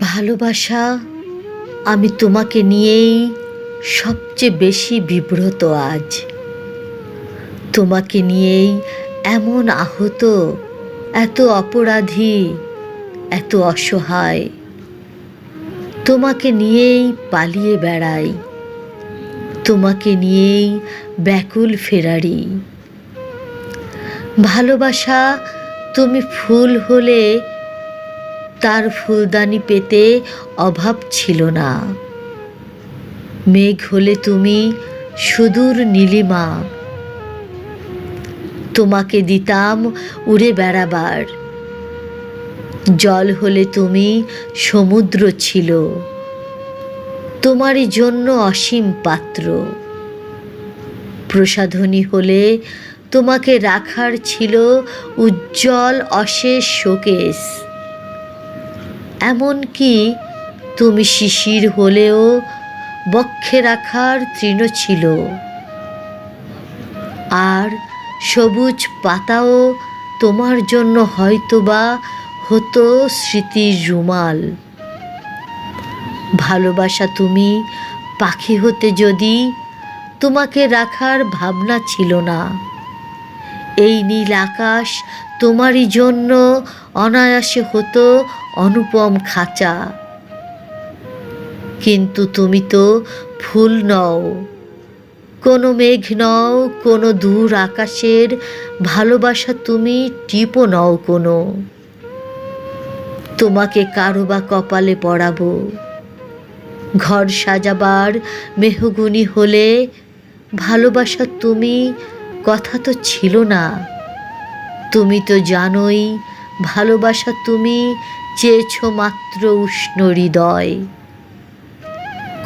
ভালোবাসা আমি তোমাকে নিয়েই সবচেয়ে বেশি বিব্রত আজ। তোমাকে নিয়েই এমন আহত, এত অপরাধী, এত অসহায়। তোমাকে নিয়েই পালিয়ে বেড়াই। তোমাকে নিয়েই ব্যাকুল ফেরারি। ভালোবাসা তুমি ফুল হলে তার ফুলদানি পেতে অভাব ছিল না। মেঘ হলে তুমি সুদূর নীলিমা। তোমাকে দিতাম উড়ে বেড়াবার। জল হলে তুমি সমুদ্র ছিল। তোমারই জন্য অসীম পাত্র। প্রসাধনী হলে তোমাকে রাখার ছিল উজ্জ্বল অশেষ শোকেশ এমনকি তুমি শিশির হলেও বক্ষে রাখার তৃণ ছিল। আর সবুজ পাতাও তোমার জন্য হয়তোবা হতো স্মৃতির রুমাল। ভালোবাসা তুমি পাখি হতে যদি তোমাকে রাখার ভাবনা ছিল না। এই নীল আকাশ তোমারই জন্য অনায়াসে হতো অনুপম খাঁচা। কিন্তু তুমি তো ফুল নও। কোনো মেঘ নও, কোনো দূর আকাশের ভালোবাসা তুমি টিপও নও কোনো। তোমাকে কারও বা কপালে পড়াবো। ঘর সাজাবার মেহগুনি হলে ভালোবাসা তুমি কথা তো ছিল না। তুমি তো জানোই, ভালোবাসা তুমি চেয়েছ মাত্র উষ্ণ হৃদয়।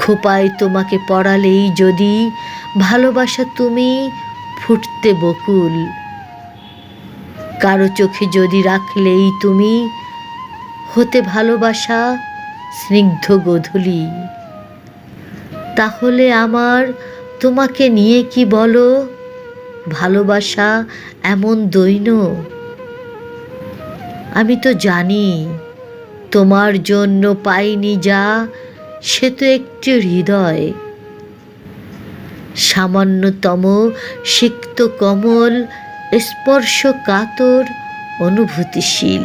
খোপায় তোমাকে পড়ালেই যদি ভালোবাসা তুমি ফুটতে বকুল। কারও চোখে যদি রাখলেই তুমি হতে ভালোবাসা স্নিগ্ধ গোধূলি। তাহলে আমার তোমাকে নিয়ে কি বলো? ভালোবাসা এমন দৈন? আমি তো জানি, তোমার জন্য পাইনি যা, সে তো একটি হৃদয়। সামান্যতম সিক্ত কমল স্পর্শ কাতর অনুভূতিশীল।